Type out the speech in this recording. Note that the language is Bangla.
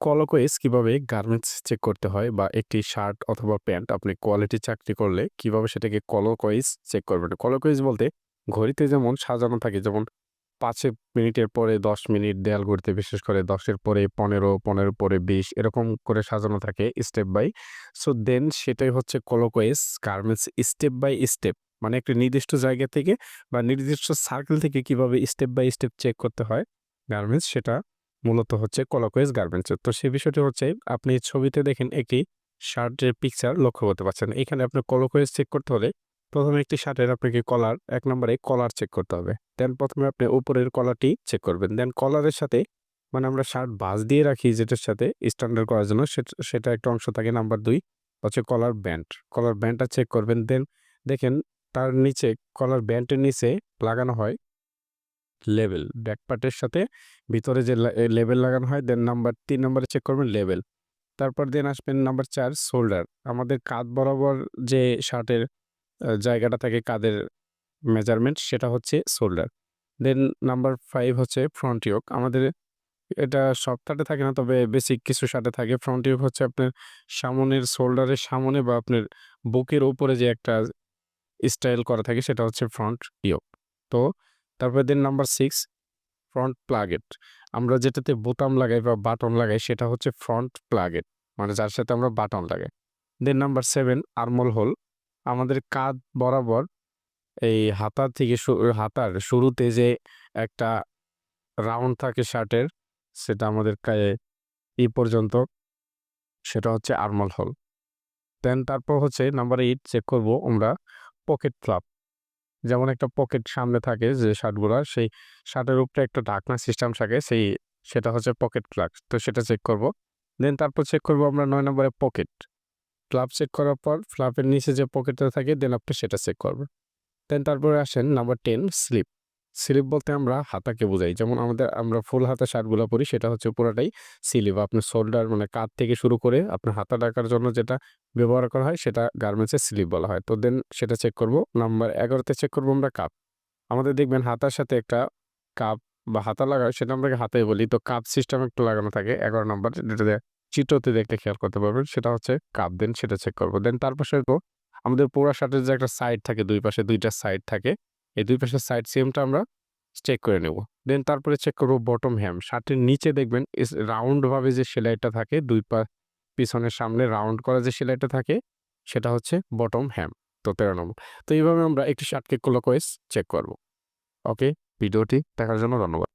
কলকোয়েস কীভাবে গার্মেন্টস চেক করতে হয় বা একটি শার্ট অথবা প্যান্ট আপনি কোয়ালিটি চাকরি করলে কীভাবে সেটাকে কলকোয়েস চেক করবেন? কলকোয়েস বলতে ঘড়িতে যেমন সাজানো থাকে, যেমন পাঁচে মিনিটের পরে দশ মিনিট দেয়াল ঘড়িতে বিশেষ করে দশের পরে পনেরো পনেরো পরে বিশ, এরকম করে সাজানো থাকে স্টেপ বাই সো দেন সেটাই হচ্ছে কলকোয়েস গার্মেন্টস স্টেপ বাই স্টেপ মানে একটা নির্দিষ্ট জায়গা থেকে বা নির্দিষ্ট সার্কেল থেকে কীভাবে স্টেপ বাই স্টেপ চেক করতে হয় গার্মেন্টস সেটা মূলত হচ্ছে কলকোয়েস গার্মেন্টস তো সেই বিষয়টি হচ্ছে, আপনি ছবিতে দেখেন একটি শার্টের পিকচার লক্ষ্য করতে পারছেন এখানে আপনার কলকোয়েস চেক করতে হলে প্রথমে একটি শার্টের আপনাকে কলার এক নম্বরে কলার চেক করতে হবে। দেন প্রথমে আপনি উপরের কলারটি চেক করবেন। দেন কলারের সাথে মানে আমরা শার্ট বাস দিয়ে রাখি যেটার সাথে স্ট্যান্ডার্ড করার জন্য, সেটা একটা অংশ থাকে নাম্বার দুই, হচ্ছে কলার ব্যান্ড কলার ব্যান্ডটা চেক করবেন। দেন দেখেন, তার নিচে কলার ব্যান্ডের নিচে লাগানো হয় লেভেল ব্যাক পার্টের সাথে ভিতরে যে লেভেল লাগানো হয় দেন নাম্বার তিন নম্বরে চেক করবেন লেভেল তারপর দেন আসবেন নাম্বার চার শোল্ডার আমাদের কাঁধ বরাবর যে শার্টের জায়গাটা থাকে কাঁধের মেজারমেন্ট সেটা হচ্ছে শোল্ডার দেন নাম্বার ফাইভ হচ্ছে ফ্রন্ট ইয়োক আমাদের এটা সব শার্টে থাকে না, তবে বেসিক কিছু শার্টে থাকে। ফ্রন্ট ইয়োক হচ্ছে আপনার সামনের শোল্ডারের সামনে বা আপনার বুকের ওপরে যে একটা স্টাইল করা থাকে, সেটা হচ্ছে ফ্রন্ট ইয়োক তো তারপরে then number six front placket আমরা যেটাতে বোতাম লাগাই বা বাটন লাগাই সেটা হচ্ছে ফ্রন্ট প্লাগেট মানে যার সাথে আমরা বাটন লাগাই। Then number seven armhole আমাদের কাঁধ বরাবর এই হাতার থেকে হাতার শুরুতে যে একটা রাউন্ড থাকে শার্টের, সেটা আমাদের গায়ে এই পর্যন্ত, সেটা হচ্ছে আর্মল হোল দেন তারপর হচ্ছে নাম্বার এইট চেক করব আমরা পকেট ফ্লাপ যেমন একটা পকেট সামনে থাকে যে শার্টগুলো সেই শার্টের উপরে একটা ঢাকনা সিস্টেম থাকে, সেই সেটা হচ্ছে পকেট ক্লাব তো সেটা চেক করব। দেন তারপর চেক করব আমরা নয় নম্বরে পকেট ফ্লাপ চেক করার পর ফ্লাপের নিচে যে পকেটটা থাকে দেন আপনি সেটা চেক করবেন। দেন তারপরে আসেন নাম্বার টেন স্লিপ স্লিপ বলতে আমরা হাতাকে বোঝাই। যেমন আমাদের, আমরা ফুল হাতা শার্টগুলো পরি, সেটা হচ্ছে পুরোটাই স্লিপ। আপনার শোল্ডার মানে কাঁধ থেকে শুরু করে আপনার হাতা ডাকার জন্য যেটা ব্যবহার করা হয়, সেটা গার্মেন্টসের স্লিপ বলা হয়। তো দেন সেটা চেক করব। নাম্বার এগারোতে চেক করব আমরা কাপ। আমাদের দেখবেন হাতার সাথে একটা কাপ বা হাতা লাগায়, সেটা আমরা হাতে বলি। তো কাপ সিস্টেম একটা লাগানো থাকে। এগারো নাম্বার যেটাতে চিত্রতে দেখতে খেয়াল করতে পারবেন, সেটা হচ্ছে কাপ। দেন সেটা চেক করব। দেন তারপর তো আমাদের পুরো শার্টের যে একটা সাইড থাকে, দুই পাশে দুইটা সাইড থাকে। এই দুই পাশের সাইড সেমটা আমরা চেক করে নেব। দেন তারপরে চেক করব বটম হ্যাম শার্টের নিচে দেখবেন রাউন্ডভাবে যে সেলাইটা থাকে, দুই পা পিছনের সামনে রাউন্ড করা যে সেলাইটা থাকে, সেটা হচ্ছে বটম হ্যাম তো তেরো নম্বর। তো এইভাবে আমরা একটি শার্টকে কোলোকোয়েস চেক করব। ওকে ভিডিওটি দেখার জন্য ধন্যবাদ।